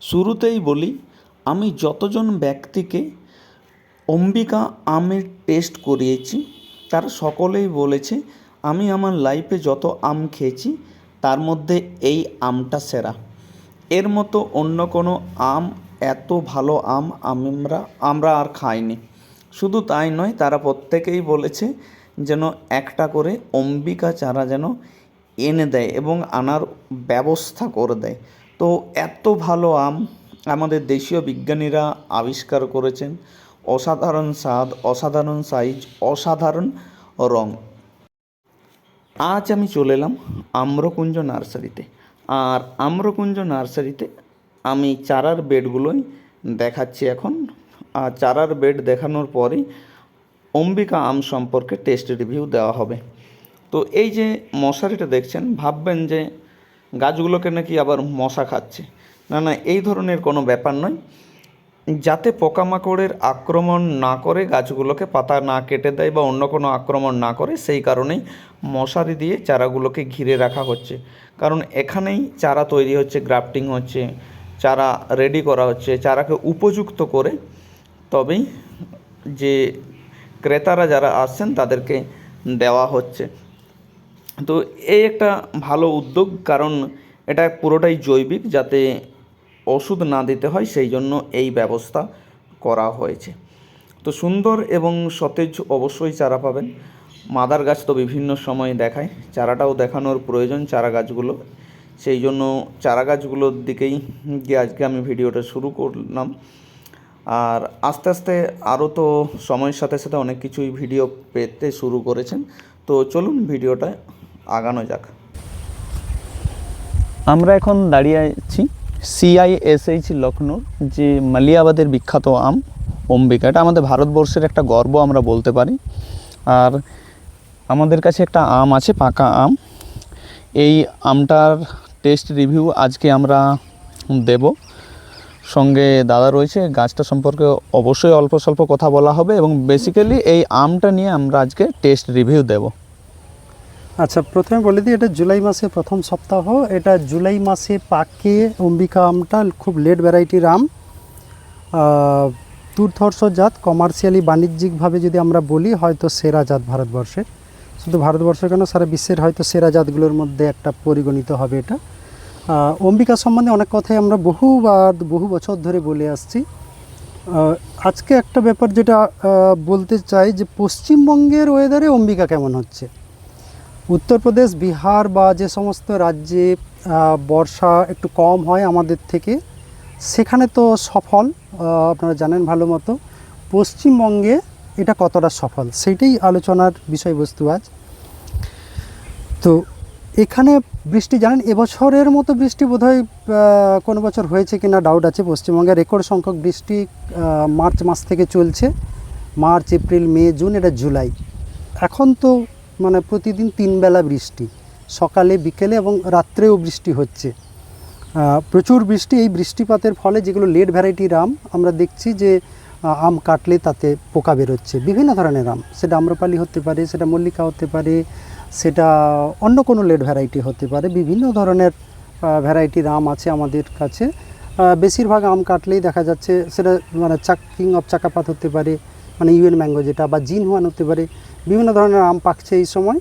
শুরুতেই বলি, আমি যতজন ব্যক্তিকে অম্বিকা আমের টেস্ট করিয়েছি, তারা সকলেই বলেছে, আমি আমার লাইফে যত আম খেয়েছি, তার মধ্যে এই আমটা সেরা। এর মতো অন্য কোনো আম, এত ভালো আম আমরা আমরা আর খাইনি। শুধু তাই নয়, তারা প্রত্যেকেই বলেছে যেন একটা করে অম্বিকা চারা যেন এনে দেয় এবং আনার ব্যবস্থা করে দেয়। তো এত ভালো আম আমাদের দেশীয় বিজ্ঞানীরা আবিষ্কার করেছেন। অসাধারণ স্বাদ, অসাধারণ সাইজ অসাধারণ রং। আজ আমি চলে এলাম আম্রকুঞ্জ নার্সারিতে। আর আম্রকুঞ্জ নার্সারিতে আমি চারার বেডগুলোই দেখাচ্ছি এখন। আর চারার বেড দেখানোর পরেই অম্বিকা আম সম্পর্কে টেস্ট রিভিউ দেওয়া হবে। তো এই যে মশারিটা দেখছেন, ভাববেন যে গাছগুলোকে নাকি আবার মশা খাচ্ছে। না না, এই ধরনের কোনো ব্যাপার নয়। যাতে পোকামাকড়ের আক্রমণ না করে, গাছগুলোকে পাতা না কেটে দেয় বা অন্য কোনো আক্রমণ না করে, সেই কারণেই মশারি দিয়ে চারাগুলোকে ঘিরে রাখা হচ্ছে। কারণ এখানেই চারা তৈরি হচ্ছে, গ্রাফটিং হচ্ছে, চারা রেডি করা হচ্ছে, চারাকে উপযুক্ত করে। তবেই যে ক্রেতারা যারা আসছেন, তাদেরকে দেওয়া হচ্ছে। তো এই একটা ভালো উদ্যোগ, কারণ এটা পুরোটাই জৈবিক যাতে ওষুধ না দিতে হয়, সেই জন্য এই ব্যবস্থা করা হয়েছে। তো সুন্দর এবং সতেজ অবশ্যই চারা পাবেন। মাদার গাছ তো বিভিন্ন সময় দেখায়, চারাটাও দেখানোর প্রয়োজন চারা গাছগুলো। সেই জন্য চারা গাছগুলোর দিকেই গিয়ে আজকে আমি ভিডিওটা শুরু করলাম। আর আস্তে আস্তে আরও তো সময়ের সাথে সাথে অনেক কিছুই ভিডিও পেতে শুরু করেছেন। তো চলুন ভিডিওটা আগানো যাক। আমরা এখন দাঁড়িয়ে আছি সিআইএসএইচ লখনৌর যে মালিয়াবাদের বিখ্যাত আম, অম্বিকা। এটা আমাদের ভারতবর্ষের একটা গর্ব আমরা বলতে পারি। আর আমাদের কাছে একটা আম আছে, পাকা আম। এই আমটার টেস্ট রিভিউ আজকে আমরা দেব। সঙ্গে দাদা রয়েছে, গাছটা সম্পর্কে অবশ্যই অল্প স্বল্প কথা বলা হবে এবং বেসিক্যালি এই আমটা নিয়ে আমরা আজকে টেস্ট রিভিউ দেব। আচ্ছা প্রথমে বলে দিই, এটা জুলাই মাসে প্রথম সপ্তাহ। এটা জুলাই মাসে পাকে অম্বিকা আমটা, খুব লেট ভ্যারাইটির আম দুর্ধর্ষ জাত কমার্শিয়ালি বাণিজ্যিকভাবে যদি আমরা বলি, হয়তো সেরা জাত ভারতবর্ষের। শুধু ভারতবর্ষের কেন, সারা বিশ্বের হয়তো সেরা জাতগুলোর মধ্যে একটা পরিগণিত হবে এটা। অম্বিকা সম্বন্ধে অনেক কথাই আমরা বহুবার, বহু বছর ধরে বলে আসছি। আজকে একটা ব্যাপার যেটা বলতে চাই যে, পশ্চিমবঙ্গের ওয়েদারে অম্বিকা কেমন হচ্ছে? উত্তরপ্রদেশ, বিহার বা যে সমস্ত রাজ্যে বর্ষা একটু কম হয় আমাদের থেকে, সেখানে তো সফল আপনারা জানেন ভালো মতো। পশ্চিমবঙ্গে এটা কতটা সফল, সেইটাই আলোচনার বিষয়বস্তু আজ। তো এখানে বৃষ্টি, জানেন, এবছরের মতো বৃষ্টি বোধহয় কোনো বছর হয়েছে কি না ডাউট আছে। পশ্চিমবঙ্গে রেকর্ড সংখ্যক বৃষ্টি মার্চ মাস থেকে চলছে। মার্চ, এপ্রিল, মে, জুন, এটা জুলাই। এখন তো মানে প্রতিদিন তিন বেলা বৃষ্টি। সকালে, বিকেলে এবং রাত্রেও বৃষ্টি হচ্ছে। প্রচুর বৃষ্টি। এই বৃষ্টিপাতের ফলে যেগুলো লেট ভ্যারাইটির আম আমরা দেখছি যে আম কাটলে তাতে পোকা বেরোচ্ছে। বিভিন্ন ধরনের আম সেটা আম্রপালি হতে পারে, সেটা মল্লিকা হতে পারে, সেটা অন্য কোনো লেট ভ্যারাইটি হতে পারে। বিভিন্ন ধরনের ভ্যারাইটির আম আছে আমাদের কাছে। বেশিরভাগ আম কাটলেই দেখা যাচ্ছে সেটা মানে চাক কিং অফ চাকাপাত হতে পারে মানে ইউএন ম্যাঙ্গো যেটা, বা জিন হতে পারে। বিভিন্ন ধরনের আম পাকছে এই সময়।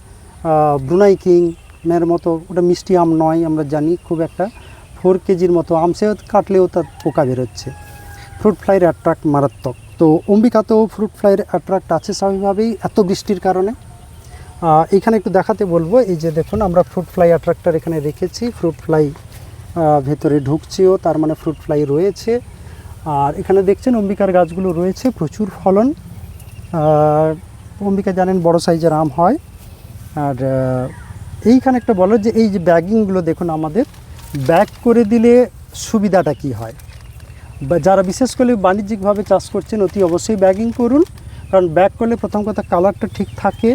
ব্রুনাই কিং এর মতো, ওটা মিষ্টি আম নয়, আমরা জানি খুব একটা। ফোর কেজির মতো আম সে কাটলেও তার পোকা বেরোচ্ছে। ফ্রুট ফ্লাইয়ের অ্যাট্রাক্ট মারাত্মক। তো অম্বিকাতেও ফ্রুট ফ্লাইয়ের অ্যাট্রাক্ট আছে স্বাভাবিকভাবেই, এত বৃষ্টির কারণে। এখানে একটু দেখাতে বলব, এই যে দেখুন, আমরা ফ্রুট ফ্লাই অ্যাট্রাক্টার এখানে রেখেছি। ফ্রুট ফ্লাই ভেতরে ঢুকছেও, তার মানে ফ্রুট ফ্লাই রয়েছে। আর এখানে দেখছেন অম্বিকার গাছগুলো রয়েছে, প্রচুর ফলন। অম্বিকা জানেন, বড় সাইজের আম হয়। আর এইখানে একটা বলো যে এই যে ব্যাগিংগুলো দেখুন আমাদের, ব্যাগ করে দিলে সুবিধাটা কি হয়? বা যারা বিশেষ করে বাণিজ্যিকভাবে চাষ করছেন, অতি অবশ্যই ব্যাগিং করুন। কারণ ব্যাগ করলে প্রথম কথা কালারটা ঠিক থাকে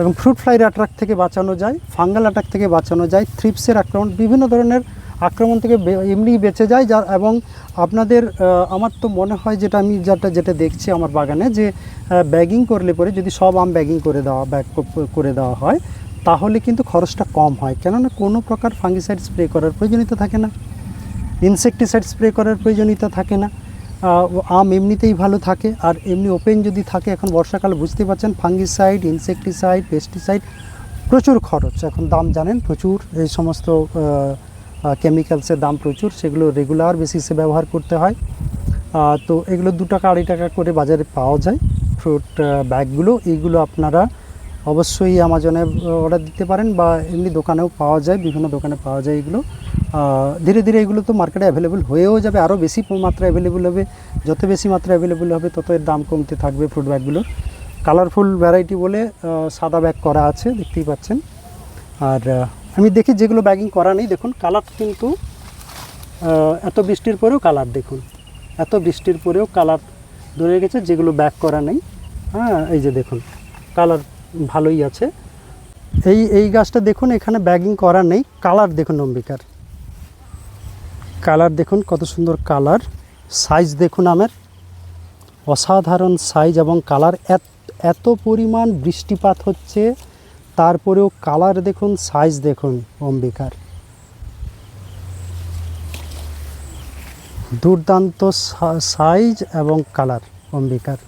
এবং ফ্রুট ফ্লাইয়ের অ্যাট্রাক থেকে বাঁচানো যায় ফাঙ্গাল অ্যাটাক থেকে বাঁচানো যায় থ্রিপসের আক্রমণ, বিভিন্ন ধরনের আক্রমণ থেকে এমনি বেঁচে যায় যা এবং আপনাদের আমার তো মনে হয় যেটা আমি যেটা যেটা দেখছি আমার বাগানে যে ব্যাগিং করলে পরে যদি সব আম ব্যাগিং করে দেওয়া ব্যাগ করে দেওয়া হয়, তাহলে কিন্তু খরচটা কম হয়। কেননা কোনো প্রকার ফাঙ্গিসাইড স্প্রে করার প্রয়োজনীয়তা থাকে না। ইনসেকটিসাইড স্প্রে করার প্রয়োজনীয়তা থাকে না। আম এমনিতেই ভালো থাকে, আর এমনি ওপেন যদি থাকে, এখন বর্ষাকাল বুঝতে পারছেন ফাঙ্গিসাইড ইনসেকটিসাইড পেস্টিসাইড প্রচুর খরচ। এখন দাম জানেন, প্রচুর এই সমস্ত কেমিক্যালসের দাম প্রচুর, সেগুলো রেগুলার বেসিসে ব্যবহার করতে হয়। তো এগুলো দু টাকা, আড়াই টাকা করে বাজারে পাওয়া যায়। ফ্রুট ব্যাগগুলো এইগুলো আপনারা অবশ্যই অ্যামাজনে অর্ডার দিতে পারেন বা এমনি দোকানেও পাওয়া যায়, বিভিন্ন দোকানে পাওয়া যায় এগুলো। ধীরে ধীরে এগুলো তো মার্কেটে অ্যাভেলেবল হয়েও যাবে আরও বেশি মাত্রায় অ্যাভেলেবল হবে। যত বেশি মাত্রায় অ্যাভেলেবল হবে, তত এর দাম কমতে থাকবে ফ্রুট ব্যাগগুলোর কালারফুল ভ্যারাইটি বলে সাদা ব্যাগ করা আছে, দেখতেই পাচ্ছেন। আর আমি দেখি যেগুলো ব্যাগিং করা নেই, দেখুন কালার কিন্তু এত বৃষ্টির পরেও কালার দেখুন। এত বৃষ্টির পরেও কালার ধরে গেছে যেগুলো ব্যাক করা নেই। হ্যাঁ এই যে দেখুন কালার ভালোই আছে। এই এই গাছটা দেখুন, এখানে ব্যাগিং করা নেই। কালার দেখুন, অম্বিকার। কালার দেখুন, কত সুন্দর কালার সাইজ দেখুন আমের। অসাধারণ সাইজ এবং কালার এত পরিমাণ বৃষ্টিপাত হচ্ছে। তারপরেও কালার দেখুন সাইজ দেখুন, অম্বিকার। দুর্দান্ত সাইজ এবং কালার, অম্বিকার।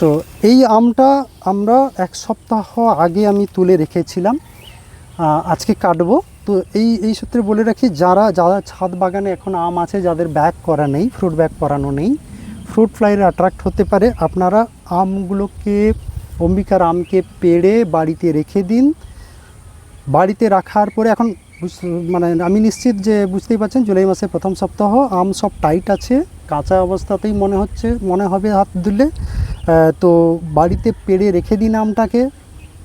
তো এই আমটা আমরা এক সপ্তাহ আগে আমি তুলে রেখেছিলাম। আজকে কাটবো। তো এই এই সূত্রে বলে রাখি, যারা যারা ছাদ বাগানে এখন আম আছে, যাদের ব্যাগ করা নেই ফ্রুট ব্যাগ করানো নেই ফ্রুট ফ্লাইয়ের অ্যাট্রাক্ট হতে পারে। আপনারা আমগুলোকে, অম্বিকার আমকে পেড়ে বাড়িতে রেখে দিন। বাড়িতে রাখার পরে এখন মানে আমি নিশ্চিত যে বুঝতেই পারছেন, জুলাই মাসের প্রথম সপ্তাহ, আম সব টাইট আছে, কাঁচা অবস্থাতেই মনে হচ্ছে, মনে হবে হাত দিলে তো বাড়িতে পেড়ে রেখে দিন আমটাকে।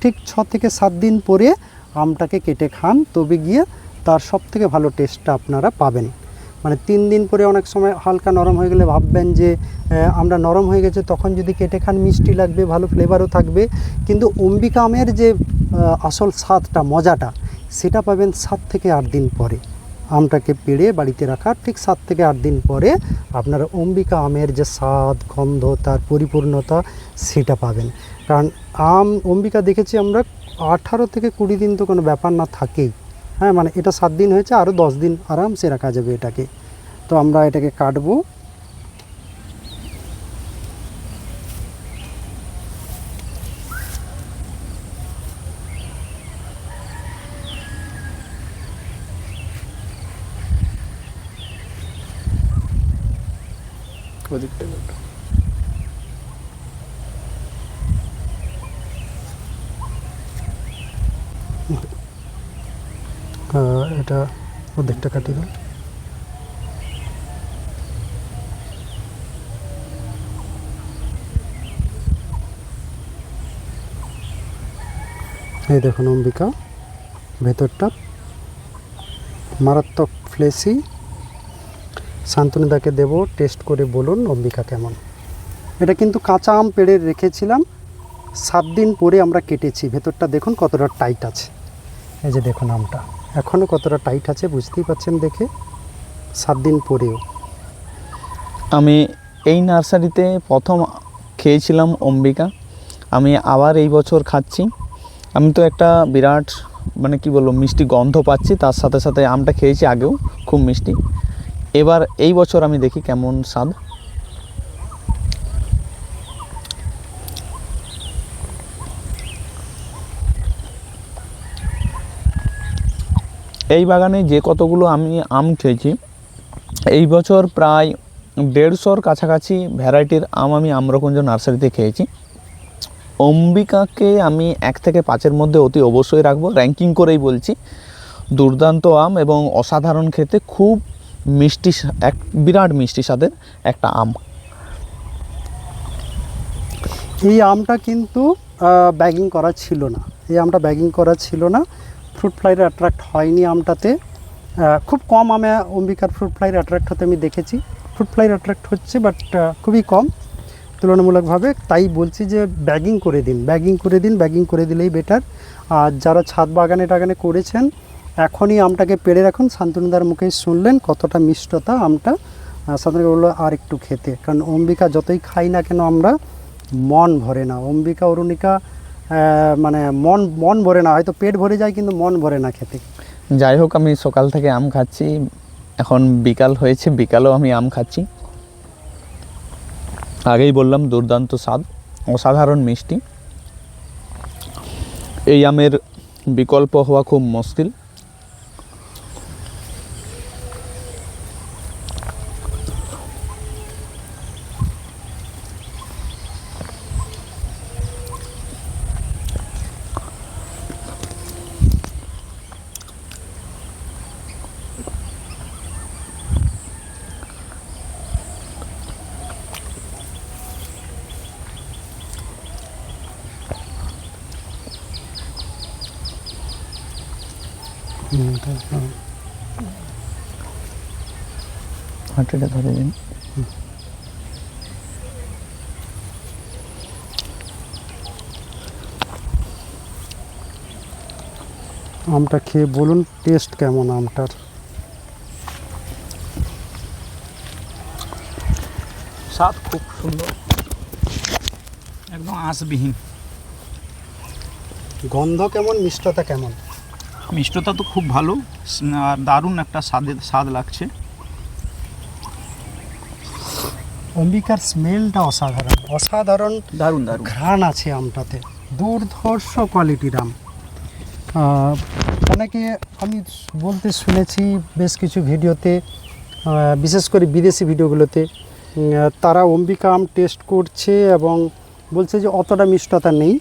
ঠিক ছ থেকে সাত দিন পরে আমটাকে কেটে খান, তবে গিয়ে তার সব থেকে ভালো টেস্টটা আপনারা পাবেন। মানে তিন দিন পরে অনেক সময় হালকা নরম হয়ে গেলে ভাববেন যে আমরা নরম হয়ে গেছে, তখন যদি কেটে খান মিষ্টি লাগবে, ভালো ফ্লেভারও থাকবে। কিন্তু অম্বিকা আমের যে আসল স্বাদটা, মজাটা, সেটা পাবেন সাত থেকে আট দিন পরে। আমটাকে পেড়ে বাড়িতে রাখার ঠিক সাত থেকে আট দিন পরে আপনারা অম্বিকা আমের যে স্বাদ, গন্ধ, তার পরিপূর্ণতা, সেটা পাবেন। কারণ আম, অম্বিকা দেখেছি আমরা আঠারো থেকে কুড়ি দিন তো কোনো ব্যাপার না থাকেই। হ্যাঁ মানে এটা সাত দিন হয়েছে আরও দশ দিন আরামসে রাখা যাবে এটাকে। তো আমরা এটাকে কাটবো। ওদিকটা একটু। আহ, এটা অর্ধেকটা কাটিয়ে দাও। এই দেখুন, অম্বিকা, ভেতরটা। মারাত্মক ফ্লেসি শান্তনুদাকে দেব টেস্ট করে বলুন অম্বিকা কেমন। এটা কিন্তু কাঁচা আম পেড়ে রেখেছিলাম। সাত দিন পরে আমরা কেটেছি। ভেতরটা দেখুন কতটা টাইট আছে। এই যে দেখুন আমটা। এখনও কতটা টাইট আছে বুঝতেই পাচ্ছেন দেখে, সাত দিন পরেও। আমি এই নার্সারিতে প্রথম খেয়েছিলাম অম্বিকা। আমি আবার এই বছর খাচ্ছি। আমি তো একটা বিরাট মানে কি বলব, মিষ্টি গন্ধ পাচ্ছি, তার সাথে সাথে আমটা খেয়েছি আগেও, খুব মিষ্টি। এবার এই বছর আমি দেখি কেমন স্বাদ। বাগানে যে কতগুলো আমি আম খেয়েছি, এই বছর প্রায় দেড়শোর কাছাকাছি ভ্যারাইটির আম আমি আম্রকুঞ্জ নার্সারিতে খেয়েছি। অম্বিকাকে আমি এক থেকে পাঁচের মধ্যে অতি অবশ্যই রাখব র্যাঙ্কিং করেই বলছি। দুর্দান্ত আম এবং অসাধারণ খেতে, খুব মিষ্টি এক, বিরাট মিষ্টি স্বাদের একটা আম। এই আমটা কিন্তু ব্যাগিং করা ছিল না। এই আমটা ব্যাগিং করা ছিল না। ফ্রুট ফ্লাইয়ের অ্যাট্রাক্ট হয়নি আমটাতে। খুব কম আমে অম্বিকার ফ্রুট ফ্লাইয়ের অ্যাট্রাক্ট হতে আমি দেখেছি। ফ্রুট ফ্লাইয়ের অ্যাট্রাক্ট হচ্ছে বাট খুবই কম। তুলনামূলকভাবে তাই বলছি যে ব্যাগিং করে দিন ব্যাগিং করে দিন ব্যাগিং করে দিলেই বেটার আর যারা ছাদ বাগানে টাগানে করেছেন, এখনই আমটাকে পেড়ে রাখুন। শান্তনুদার মুখে শুনলেন কতটা মিষ্টতা আমটা। সাধারণত বলল, আর একটু খেতে। কারণ অম্বিকা যতই খাই না কেন আমরা মন ভরে না। অম্বিকা, অরুণিকা মানে মন মন ভরে না, হয়তো পেট ভরে যায়, কিন্তু মন ভরে না খেতে। যাই হোক, আমি সকাল থেকে আম খাচ্ছি। এখন বিকাল হয়েছে, বিকালেও আমি আম খাচ্ছি। আগেই বললাম, দুর্দান্ত স্বাদ, অসাধারণ মিষ্টি। এই আমের বিকল্প হওয়া খুব মুশকিল। হাঁটুটা ধরে দিন। আমটা খেয়ে বলুন টেস্ট কেমন আমটার? স্বাদ খুব সুন্দর। একদম আঁশবিহীন। গন্ধ কেমন মিষ্টতা কেমন? মিষ্টতা তো খুব ভালো আর দারুণ একটা স্বাদে স্বাদ লাগছে। অম্বিকার স্মেলটা অসাধারণ অসাধারণ দারুণ দারুণ। ঘ্রাণ আছে আমটাতে দুর্ধর্ষ কোয়ালিটির আম। অনেকে আমি বলতে শুনেছি বেশ কিছু ভিডিওতে বিশেষ করে বিদেশি ভিডিওগুলোতে তারা অম্বিকা আম টেস্ট করছে এবং বলছে যে অতটা মিষ্টতা নেই।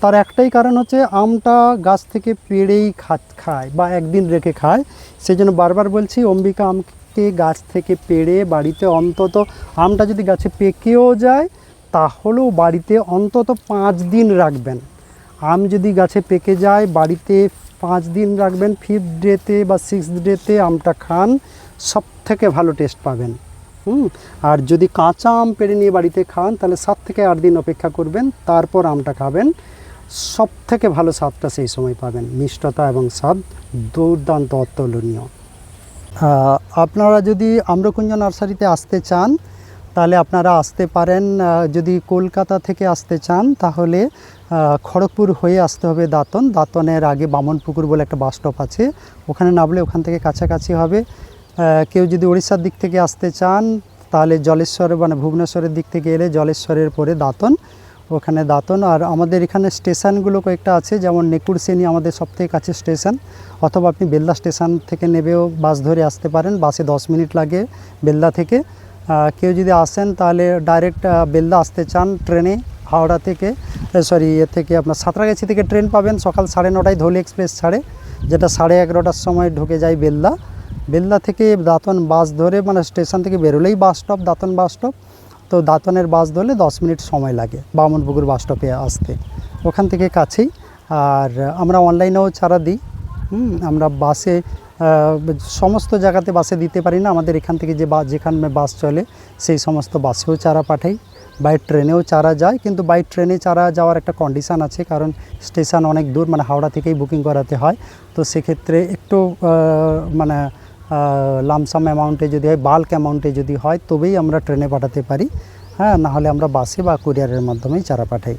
তার একটাই কারণ হচ্ছে আমটা গাছ থেকে পেড়েই খায় বা একদিন রেখে খায়। সেই জন্য বারবার বলছি, অম্বিকা আমকে গাছ থেকে পেড়ে বাড়িতে অন্তত আমটা যদি গাছে পেকেও যায়, তাহলেও বাড়িতে অন্তত পাঁচ দিন রাখবেন। আম যদি গাছে পেকে যায়, বাড়িতে পাঁচ দিন রাখবেন ফিফথ ডেতে বা সিক্স ডেতে আমটা খান সব থেকে ভালো টেস্ট পাবেন। হুম? আর যদি কাঁচা আম পেড়ে নিয়ে বাড়িতে খান, তাহলে সাত থেকে আট দিন অপেক্ষা করবেন, তারপর আমটা খাবেন। সব থেকে ভালো স্বাদটা সেই সময় পাবেন। মিষ্টতা এবং স্বাদ দুর্দান্ত, অতুলনীয়। আপনারা যদি আম্রকুঞ্জ নার্সারিতে আসতে চান, তাহলে আপনারা আসতে পারেন যদি কলকাতা থেকে আসতে চান, তাহলে খড়গপুর হয়ে আসতে হবে দাঁতন। দাঁতনের আগে বামনপুকুর বলে একটা বাস স্টপ আছে। ওখানে নামলে ওখান থেকে কাছাকাছি হবে। কেউ যদি উড়িষ্যার দিক থেকে আসতে চান, তাহলে জলেশ্বর মানে ভুবনেশ্বরের দিক থেকে এলে জলেশ্বরের পরে দাঁতন। ওখানে দাঁতন। আর আমাদের এখানে স্টেশনগুলো কয়েকটা আছে, যেমন নেকুরসেনি আমাদের সবথেকে কাছে স্টেশন। অথবা আপনি বেলদা স্টেশন থেকে নেবেও বাস ধরে আসতে পারেন, বাসে দশ মিনিট লাগে বেলদা থেকে। কেউ যদি আসেন তাহলে ডাইরেক্ট বেলদা আসতে চান ট্রেনে, হাওড়া থেকে সরি এ থেকে আপনার সাঁতরাগাছি থেকে ট্রেন পাবেন সকাল সাড়ে নটায় ধৌলি এক্সপ্রেস ছাড়ে, যেটা সাড়ে এগারোটার সময় ঢুকে যায় বেলদা। বেলদা থেকে দাঁতন বাস ধরে মানে স্টেশন থেকে বেরোলেই bus stop Dantan bus stop তো দাঁতনের বাস ধরলে দশ মিনিট সময় লাগে বামনপুকুর বাস স্টপে আসতে। ওখান থেকে কাছেই। আর আমরা অনলাইনেও চারা দিই। আমরা বাসে সমস্ত জায়গাতে বাসে দিতে পারি না। আমাদের এখান থেকে যে বা, যেখানে বাস চলে, সেই সমস্ত বাসেও চারা পাঠাই। বাই ট্রেনেও চারা যায়। কিন্তু বাই ট্রেনে চারা যাওয়ার একটা কন্ডিশান আছে। কারণ স্টেশন অনেক দূর মানে হাওড়া থেকেই বুকিং করাতে হয়। তো সেক্ষেত্রে একটু মানে লামসাম অ্যামাউন্টে যদি হয় বাল্ক অ্যামাউন্টে যদি হয়, তবেই আমরা ট্রেনে পাঠাতে পারি। হ্যাঁ নাহলে আমরা বাসে বা কুরিয়ারের মাধ্যমেই চারা পাঠাই।